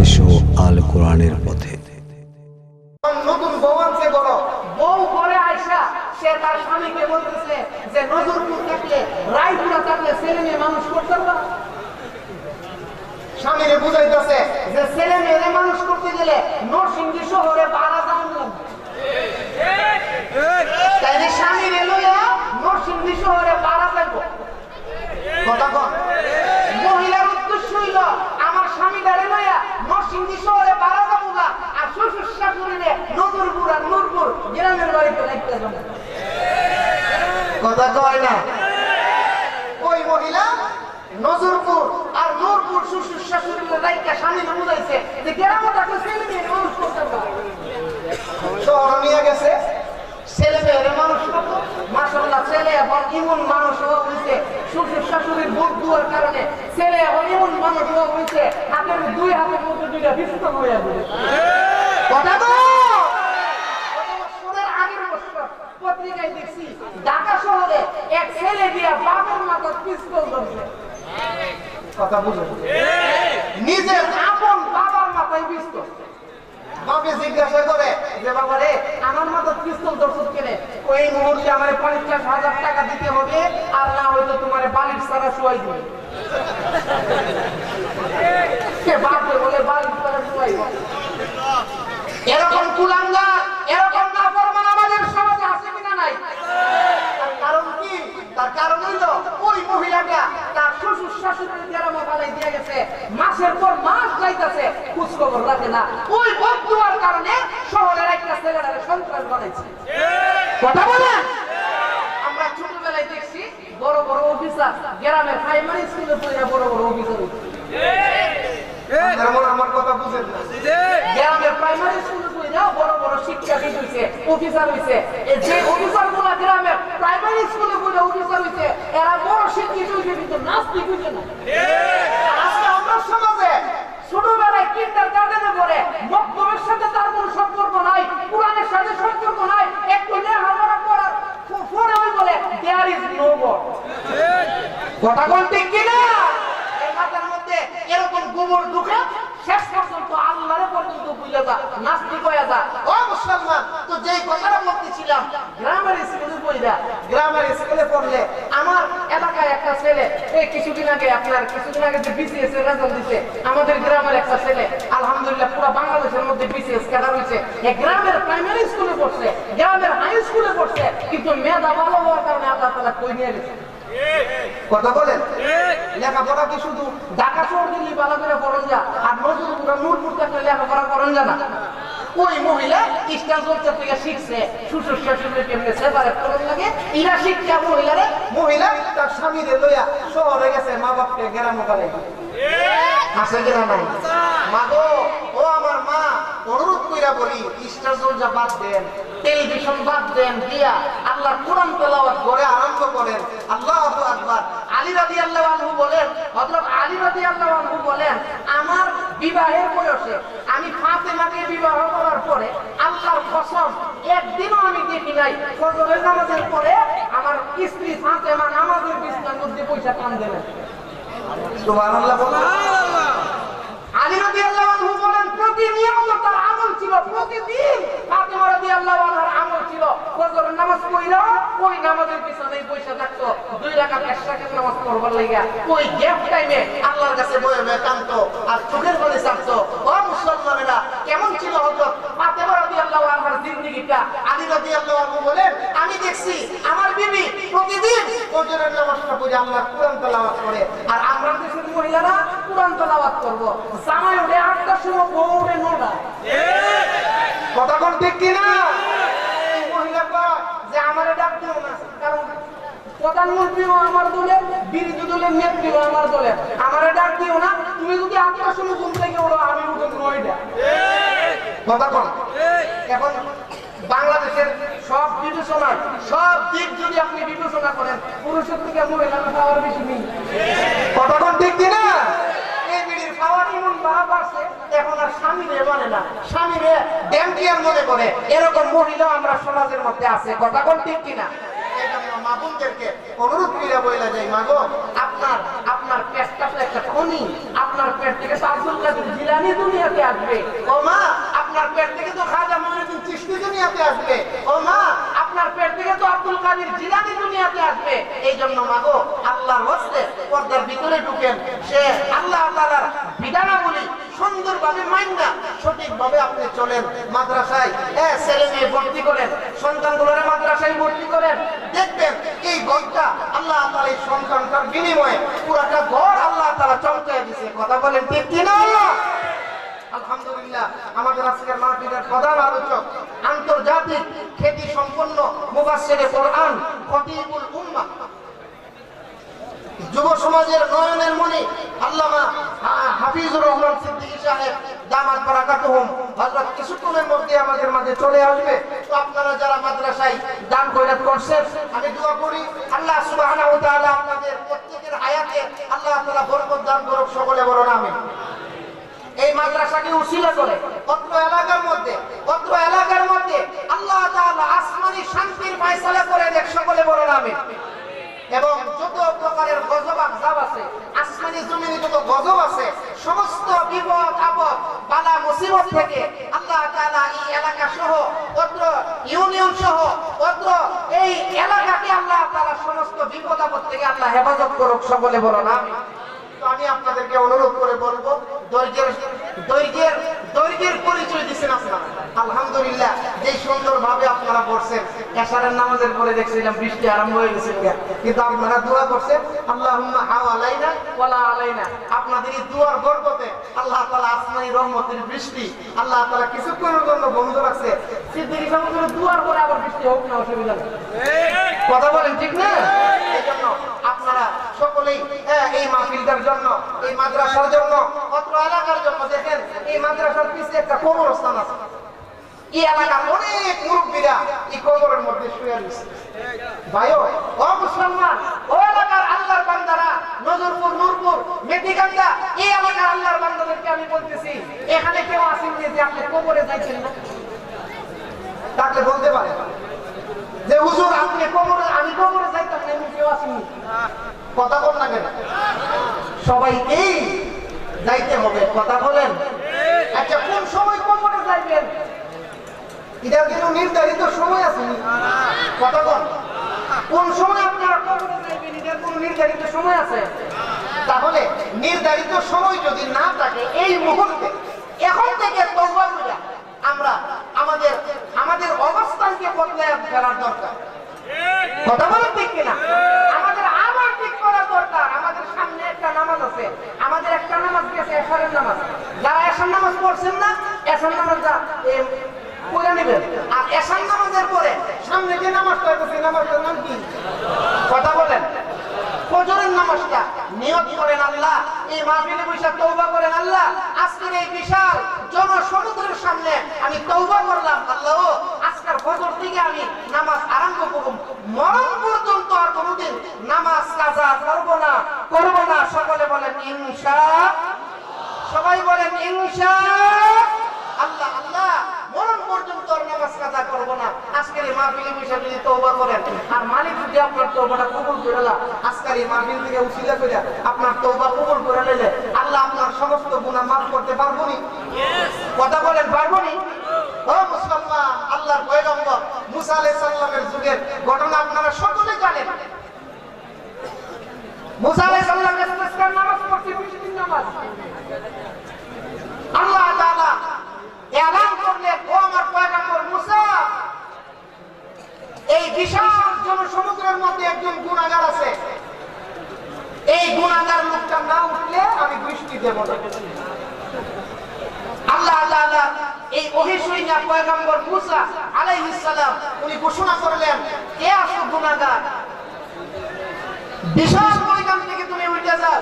এসো আল কোরআনের পথে। নতুন বউ আনছে বড় বউ ঘরে আইসা সে তার স্বামীকে বলতেছে যে নজরপুর থাকলে রায়পুরা থাকলে ছেলে মেয়ে মানুষ করতে পারবা স্বামীরে বুঝাইতেছে। যে ছেলে মেয়ে মানুষ করতে গেলে নরসিংদী শহরে বাড়া দাম লাগবে তাইলে স্বামীর লইয়া নরসিংদী শহরে বাড়া যাইব কথা মহিলার হইল আমার স্বামী দাঁড়ে লইয়া নরসিংদী শহরে বাড়া আর শ্বশুর শাশুড়িরে নজরপুর আর নূরপুর গ্রামের বাড়িতে রাখতে যাব কথা কয় না? ওই মহিলা নজরপুর আর নূরপুর শ্বশুর শাশুড়িরে রাইকা স্বামী বুঝাইছে যে গ্রামে ছেলে মেয়ে মানুষ করতে পারবে শহর নিয়ে গেছে? ছেলে মেয়ের মানুষ মাসাল্লাহ ছেলে এখন ইমন মানুষ হওয়া হয়েছে। শ্বশুর শাশুড়ির ভোট দেওয়ার কারণে ছেলে এখন ইমন মানুষ হওয়া হয়েছে। হাতের দুই হাতের মধ্যে দুইটা বিস্ত হয়ে যাবে কথা তো? বছরের আগের বছর পত্রিকায় দেখছি ঢাকা শহরে এক ছেলে দিয়া বাবার মাথার পিস্তল ধরছে। কথা বুঝো? নিজের আপন বাবার মাথায় পিস্তল। পঞ্চাশ হাজার টাকা দিতে হবে, আর না হয়তো তোমার বালির সারা শুয়াই দিবে। সে বলে, বালির। এরকম কুলাঙ্গা এরকম না আমাদের সমাজে আছে কিনা নাই? তার কারণ কি? তার কারণ হইল শ্বশুর শাশুড়ির গ্রামে দিয়ে গেছে। মাসের পর মাস যাইতেছে খোঁজ খবর রাখে না। ওই ভোট কারণে শহরের একটা ছেলেটারে সন্ত্রাস বানাইছে। কথা বলেন আমরা ছোটবেলায় দেখছি বড় বড় অফিসার গ্রামের প্রাইমারি স্কুলে পড়ে বড় বড় অফিসার আমার কথা বুঝেন না। গ্রামের প্রাইমারি স্কুলে পড়ে বড় বড় শিক্ষাবিদ হইছে অফিসার হইছে। যে অফিসার গ্রামের প্রাইমারি স্কুলে পড়ে অফিসার এরা বড় শিক্ষিত হইছে কিন্তু নাস্তিক হইছে না আজকে আমরা সমাজে ছোটবেলায় বলে কথা গোবর ঢুকে, শেষ পর্যন্ত আল্লাহরে পর্যন্ত বুঝে যা, নাস্তিক হয়ে যা। তো যেই কথাটা বলতেছিলাম গ্রামের স্কুলে বইরা গ্রামের স্কুলে পড়লে, আমার এলাকায় একটা ছেলে, এই কিছুদিন আগে আপনার, কিছুদিন আগে যে বিসিএস এর রেজাল্ট দিছে, আমাদের গ্রামের একটা ছেলে, আলহামদুলিল্লাহ পুরো বাংলাদেশের মধ্যে বিসিএস ক্যাডার হয়েছে। গ্রামের প্রাইমারি স্কুলে পড়ছে, গ্রামের হাই স্কুলে পড়ছে, কিন্তু মেধা ভালো হওয়ার কারণে আল্লাহ তালা কই নিয়ে গেছে? কথা বলেন? লেখাপড়া কি শুধু ঢাকা শহর দিল্লি ভালো করে যা, আর নজরুলপুরা নূরপুর থাকলে লেখাপড়া করন যা না? ওই মহিলা ইস্টার চর্চা থেকে শিখছে। শ্বশুর শাশুড়ি কেমনে সেবারে করন লাগে? ইরা শিক্ষা মহিলারে, মহিলা তার স্বামীরে লইয়া শহরে গেছে মা বাপকে গেরাম করে মা অনুরোধ কইরা বলি বাদ দেন বাদ দেন, দিয়া আল্লাহ আল্লাহ বলেন বলেন, আমার বিবাহের বয়সে আমি ফাতেমাকে বিবাহ করার পরে আল্লাহর কসম একদিনও আমি দেখি নাই। ফজরের নামাজের পরে আমার স্ত্রী ফাতেমা নামাজের বিছনার মধ্যে পয়সা কান দিলেন সুবহানাল্লাহ বলেন। আলী রাদিয়াল্লাহু আনহু বলেন প্রতিনিয়ত তার আমল ছিল প্রতিদিন ফাতেমা রাদিয়াল্লাহু আনহার আমল ছিল। ফজরের নামাজ পড়ল ওই নামাজের পিছনেই বসে থাকতো। দুই রাকাত একসাথে নামাজ পড়বার লাগা। ওই গ্যাপ টাইমে আল্লাহর কাছে বয়ে বয়ে কাঁদতো। আমি দেখছি আমার বিবি প্রতিদিন ফজরের নামাজটা পড়ে আল্লাহ কোরআন তেলাওয়াত করে। আর আমরা দেশের মহিলারা কোরআন তেলাওয়াত করব। জামাই উঠে আটটার সময় উঠে নটা কথা কোন ঠিক কিনা? এই মহিলা কয় যে আমারে ডাক দিও না, কারণ প্রধানমন্ত্রীও আমার দলের বিরোধী দলের নেত্রীও আমার দলের। না সময় ঘুম থেকে ওঠো আমি উঠে নয়টা কথা এখন বাংলাদেশের সব বিবেচনা সব দিক যদি আপনি বিবেচনা করেন, পুরুষের থেকে মহিলার পাওয়ার বেশি নেই কথা ঠিক কিনা? আর স্বামী মানে না। স্বামী রে ড্যাম্পিয়ার মনে করে, এরকম মহিলা আমরা সমাজের মধ্যে আছে। কথা কোন ঠিক কিনা? মা বোনদেরকে অনুরোধ কইরা বইলা যাই, মা গো, আপনার আপনার পেটটা তো একটা খনি। আপনার পেট থেকে তো আব্দুল কাদের জিলানি দুনিয়াতে আসবে। ও মা, আপনার পেট থেকে তো খাজা মহিনুদ্দিন চিশতি দুনিয়াতে আসবে। ও মা, আপনার পেট থেকে তো আব্দুল কাদের জিলানি দুনিয়াতে আসবে। এই জন্য মাগো আল্লাহর হস্তে পর্দার ভিতরে ঢুকেন। সে আল্লাহ তাআলার বিধানাবলী সুন্দরভাবে মাইনা সঠিকভাবে আপনি চলেন মাদ্রাসায়। এ ছেলে মেয়ে ভর্তি করেন, সন্তানগুলোরে মাদ্রাসায় ভর্তি করেন। দেখবেন এই ঘরটা আল্লাহ তাআলা এই সন্তানটার বিনিময়ে পুরাটা ঘর আল্লাহ তাআলা চমকায় দিছে। কথা বলেন ঠিক কিনা আল্লাহ? আলহামদুলিল্লাহ, আমাদের আজকের মাহফিলের প্রধান আলোচক আন্তর্জাতিক খ্যাতি সম্পন্ন মুফাসসিরে কোরআন খতিবুল উম্মাহ। যুব সমাজের নয়নের মনে আল্লামা হাফিজুর রহমান সিদ্দিকী সাহেব দামাত বারাকাতুহুম হযরত কিছুক্ষণের মধ্যে আমাদের মাঝে চলে আসবে। তো আপনারা যারা মাদ্রাসায় দান খয়রাত করছেন, আমি দোয়া করি, আল্লাহ সুবহানাহু ওয়া তাআলা আপনাদের প্রত্যেকের হায়াতে আল্লাহ তাআলা বরকত দান করুক, সকলে বলুন আমিন। এই মাদ্রাসাকে উসিলা করে, অত্র এলাকার মধ্যে, অত্র এলাকার মধ্যে আল্লাহ তাআলা আসমানি শান্তির ফয়সালা করে দেখ, সকলে বলুন আমিন। এবং যত প্রকারের গজব আজাব আছে, আসমানি জমিনে যত গজব আছে, সমস্ত বিপদ, আপদ, বালা, মুসিবত থেকে আল্লাহ তাআলা এই এলাকা সহ, অত্র ইউনিয়ন সহ, অত্র এই এলাকাকে আল্লাহ তাআলা সমস্ত বিপদ, আপদ থেকে আল্লাহ হেফাজত করুক, সকলে বলুন, আমিন। তো আমি আপনাদেরকে অনুরোধ করে বলব পরিচয় দিচ্ছেন আপনারা। আলহামদুলিল্লাহ যে সুন্দর ভাবে আপনারা পড়ছেন এশারের নামাজের পরে দেখছিলাম বৃষ্টি আরম্ভ হয়ে গেছে কিন্তু আপনারা দোয়া করছেন আল্লাহুম্মা হাও আলাইনা ওয়ালা আলাইনা। আপনাদের এই দুয়ার বরকতে আল্লাহ তাআলা আসমানি রহমতের বৃষ্টি আল্লাহ তাআলা কিছুক্ষণের জন্য বন্ধ রাখছে। সিদ্দিকী সাহেবের দুয়ার পরে আবার বৃষ্টি হোক না অসুবিধা কথা বলেন ঠিক না? আপনারা সকলেই এই মাহফিলটার জন্য, এই মাদ্রাসার জন্য, অত্র এলাকার জন্য দেখেন, এই মাদ্রাসার পিছনে একটা কবরস্থান আছে। এখানে কেউ আপনি কবরে যাইছেন না। তাকে বলতে পারে। যে হুজুর, আপনি কবরে আমি কবরে যাইতাম না কেউ আসেননি কথা বল না কেন? সবাই এই যাইতে হবে, কথা বলেন। আচ্ছা কোন সময় কবরে যাইবেন? এটার কিন্তু নির্ধারিত সময় আছে কথা বল। কোন সময় আপনারা কবরে যাইবেন? এটার কোনো নির্ধারিত সময় আছে? তাহলে নির্ধারিত সময় যদি না থাকে, এই মুহূর্তে, এখন থেকে তওবা আমরা আমাদের আমাদের অবস্থানকে বদলায় ফেলার দরকার। আমাদের আবার ঠিক করা দরকার। আমাদের সামনে একটা নামাজ আছে। আমাদের একটা নামাজ গেছে এশারের নামাজ। যারা এশার নামাজ পড়ছেন না এশার নামাজটা এ, নেবেন। আর এশার নামাজের পরে সামনে যে নামাজটা আছে নামাজটার নাম কি? কথা বলেন। ফজরের নামাজটা নিয়ত করেন আল্লাহ। এই মাহফিলে বসে তওবা করেন আল্লাহ। আজকের এই বিশাল জনসমুদ্রের সামনে আমি তওবা করলাম। আল্লাহ আজকের ফজর থেকে আমি নামাজ করব মরণ পর্যন্ত আর কোনোদিন নামাজ কাজা করব না করব না। সকলে বলেন ইনশা সবাই বলেন ইনশা আল্লাহ আল্লাহ মরণ পর্যন্ত আর নামাজ কাজা করব না। আজকের এই মাহফিলে বসে যদি তওবা করেন আর মালিক যদি আপনার তওবাটা কবুল করে না আজকের এই মাহফিল থেকে উসিলা করে আপনার তওবা কবুল করে নিলে আল্লাহ আপনার সমস্ত গুনাহ মাফ করতে পারব নি? কথা বলেন পারব নি? ও মুসলমান আল্লাহর পয়গম্বর মুসা আলাইসাল্লামের যুগের ঘটনা আপনারা সকলে জানেন। মুসা আলাইহিস সালাম ইস্তিসকার নামাজ পড়তে 20 দিন নামাজ আল্লাহ তাআলা এলান করলেন ও আমার পয়গম্বর মুসা এই বিশাল জনসমুদ্রের মধ্যে একজন গুণাগার আছে এই গুণাগার লোকটা না উঠলে আমি বৃষ্টি দেব না আল্লাহ তাআলা এই অহিসুইনা পয়গম্বর মুসা আলাইহিস সালাম উনি ঘোষণা করলেন কে আসো গুণাগার বিশাল ময়দান থেকে তুমি উঠে যাও।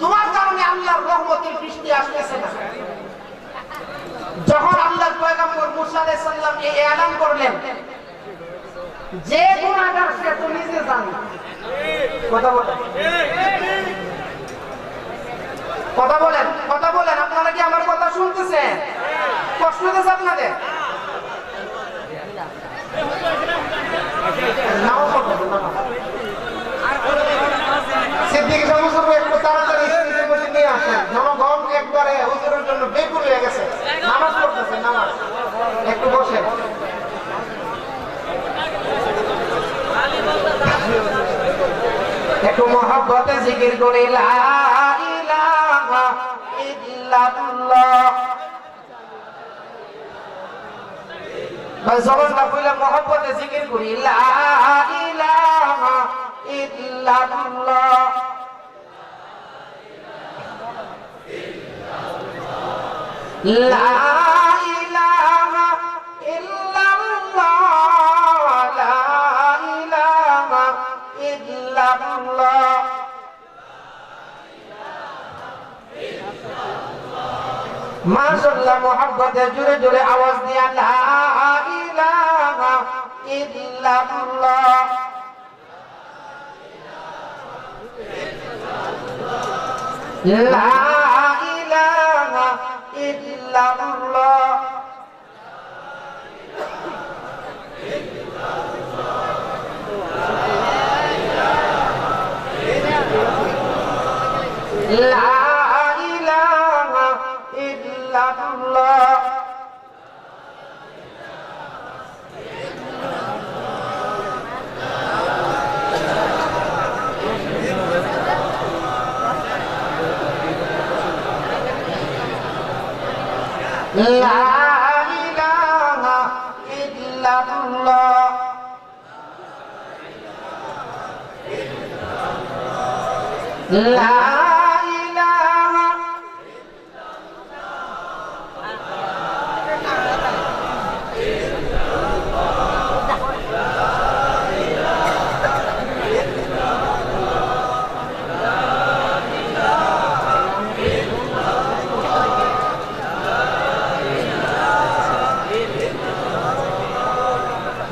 তোমার কারণে আল্লাহর রহমতের বৃষ্টি আসতেছে না। যখন আল্লাহর পয়গম্বর মুসা আলাইহিস সালাম এই এলান করলেন, যে গুণাগার সে তো নিজে জানে। কথা বলেন। কথা বলেন কথা বলেন, আপনারা কি আমার কথা শুনতেছেন? কষ্ট হতেছে আপনাদের? নাও মির্জা হুজুর একটু তাড়াতাড়ি স্টেজে বসে নিয়ে আসেন। জনগণ একবারে হুজুরের জন্য বেকুল হয়ে গেছে। নামাজ করে, লা ইলাহা ইল্লাল্লাহ। ভাই, জবান করি, লা ইলাহা ইল্লাল্লাহ। মাশাআল্লাহ মোহাব্বতে জোরে জোরে আওয়াজ দিয়া লা ইলাহা ইল্লাল্লাহ। লা ইলাহা ইল্লাল্লাহ লা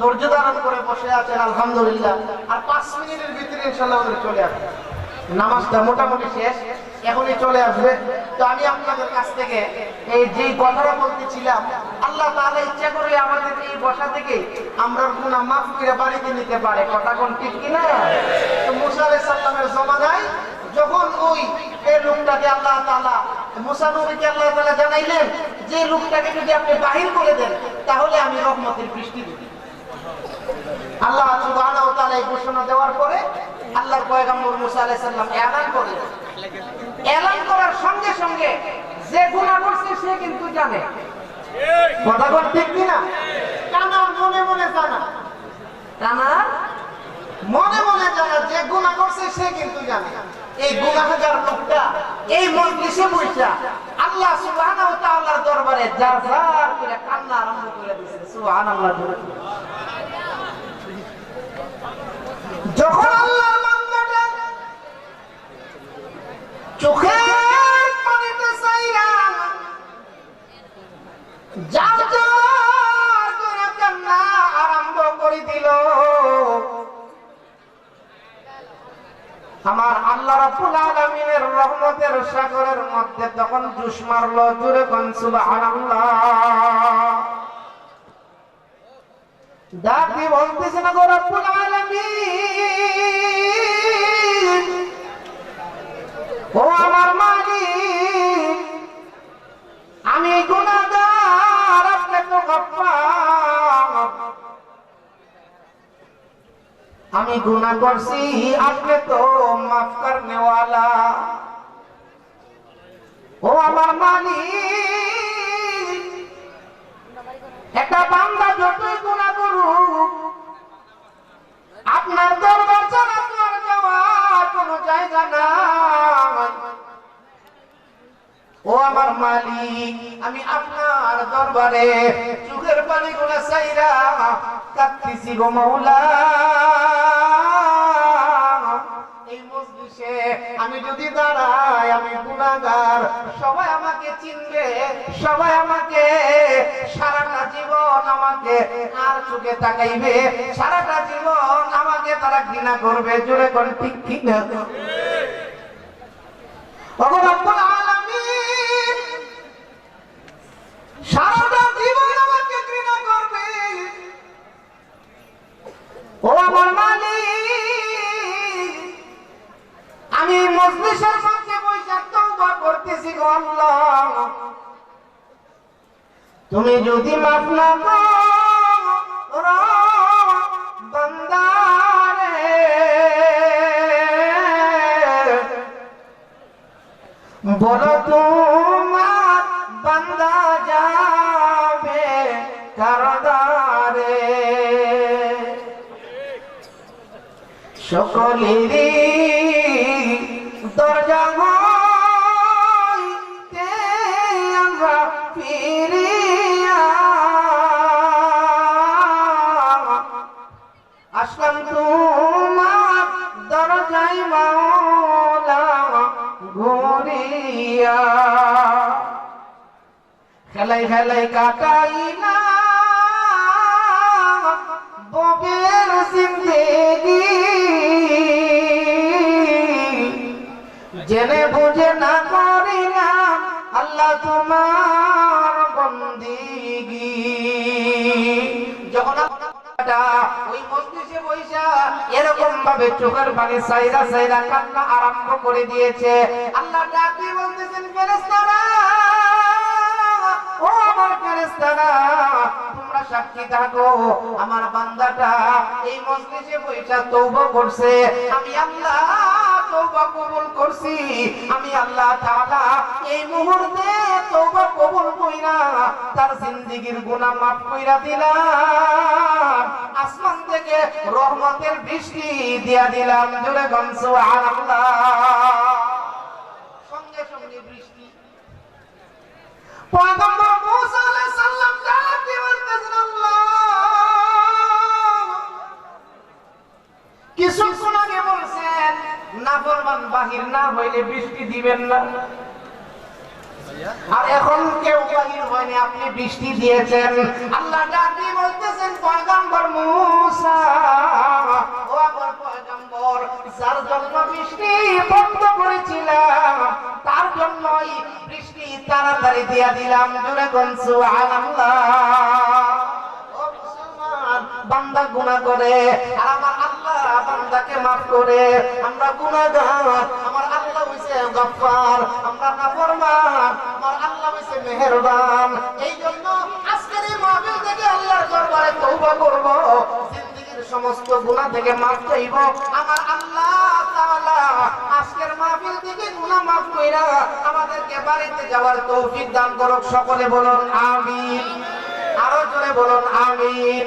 ধৈর্য ধারণ করে বসে আছেন, আলহামদুলিল্লাহ। আর পাঁচ মিনিটের ভিতরে ইনশাল্লাহ চলে আসবে। নামাজটা মোটামুটি শেষ, এখনই চলে আসবে। তো আমি আপনাদের কাছ থেকে এই যে কথাটা বলতেছিলাম, আল্লাহ তাআলা ইচ্ছা করে আমাদের এই বসা থেকে আমরা গুনাহ মাফ করে বাড়িতে নিতে পারে। কথা কোন ঠিক কিনা তো মুসা আলাইহিস সালামের জমানায় যখন ওই এই লোকটাকে আল্লাহ তাআলা, মুসা নবীকে আল্লাহ তাআলা জানাইলেন যে, লোকটাকে যদি আপনি বাহির করে দেন, তাহলে আমি রহমতের বৃষ্টি দিব। আল্লাহ এই ঘোষণা দেওয়ার পরে আল্লাহর পয়গম্বর মুসা এলান এলান করার সঙ্গে সঙ্গে যে গুনাহ করছে সে কিন্তু জানে। কথা বল ঠিক কিনা? মনে মনে জানা। কানা মনে মনে জানা যে গুনাহ করছে সে কিন্তু জানে। এই গুনাহগার লোকটা এই মজলিসে বসা আল্লাহ সুবহানাহু তাআলার দরবারে যার করে কান্না আরম্ভ করে দিয়েছে সুবহানাল্লাহ জোরে জোরে। আমার আল্লাহ রাব্বুল আলামিনের রহমতের সাগরের মধ্যে তখন জুস মারলো জুরে কোন, সুবহানাল্লাহ। ডাকি বলতেছে না গো রব্বুল আলামিন গুনাহ করছি, আপনি তো মাফ করনে ও আমার মালিক, একটা বান্দা যতই গুনাহ করুক, আপনার দরবার ছাড়া তোমার যাওয়ার কোনো জায়গা নাই। ও আমার মালিক, আমি আপনার দরবারে চোখের পানি গুলা চাইরা কাঁদতেছি গো মাওলা আমি যদি দাঁড়াই, আমি গুণাগার। সবাই আমাকে চিনবে, সবাই আমাকে। সারাটা জীবন আমাকে আর চোখে তাকাইবে। সারাটা জীবন আমাকে তারা ঘৃণা করবে। জোরে করে ঠিক ঠিক সারাটা জীবন আমাকে ঘৃণা করবে। ও আমার মালিক আমি মজলিসের মধ্যে বসে তওবা করতেছি গো আল্লাহ। তুমি যদি মাফ না করো, বান্দারে। বলো তোমার বান্দা যাবে কারদারে সকলেরই আসলাম তোমার দরজায় মাওলা ঘুরিয়া। খেলাই খেলাই কাটাইলা ববের জিন্দেগি। জেনে বুঝে না করিলাম আল্লাহ তোমার বন্দিগি। যখন মজলিসে বইসা এরকম ভাবে চোখের পানি সাইরা সাইরা কান্না আরম্ভ করে দিয়েছে। আল্লাহ ডাক দিয়ে বলতেছেন, ফেরেশতারা, ও আমার ফেরেশতারা, তোমরা সাক্ষী থাকো, আমার বান্দাটা এই মজলিসে বৈশা তওবা করছে। আমি আল্লাহ তওবা কবুল করছি। আমি আল্লাহ তাআলা এই মুহূর্তে কবুল কইরা তার গুনাহ মাফ কইরা দিলাম। আসমান থেকে রহমতের বৃষ্টি দিয়া দিলাম। জোরে গম সুবহানাল্লাহ। সঙ্গে সঙ্গে বৃষ্টি। পয়গম্বর আলাইহিস সালাম আল্লাহ। নাফরমান বাহির না হইলে বৃষ্টি দিবেন না। আর এখন কেউ বাহির হয়নি, আপনি বৃষ্টি দিয়েছেন। আল্লাহ ডাক বলতেছেন, পয়গম্বর মুসা। ও আমার পয়গম্বর, যার জন্য বৃষ্টি বন্ধ করেছিলাম, তার জন্যই বৃষ্টি তাড়াতাড়ি দিয়া দিলাম। জুড়ে কোন সুবহানাল্লাহ। বান্দা গুনাহ করে। আর আমার বান্দাকে মাফ করে, আমরা গুনাহগার, আমার আল্লাহ হইছে গফফার, আমরা নাফরমান, আমার আল্লাহ হইছে মেহেরবান। এই জন্য আজকের এই মাহফিল থেকে আল্লাহর দরবারে তওবা করব, জিন্দেগীর সমস্ত গুনাহ থেকে মাফ চাইব। আমার আল্লাহ তাআলা আজকের মাহফিল থেকে গুনাহ মাফ কইরা আমাদেরকে বাড়িতে যাওয়ার তৌফিক দান করুক, সকলে বলুন আমিন। আরও জোরে বলুন আমিন।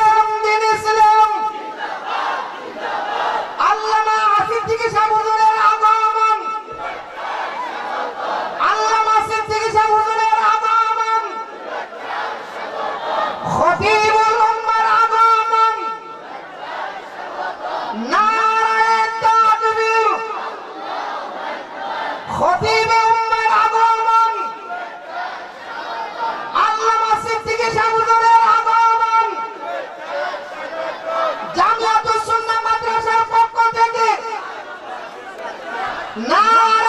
Bye.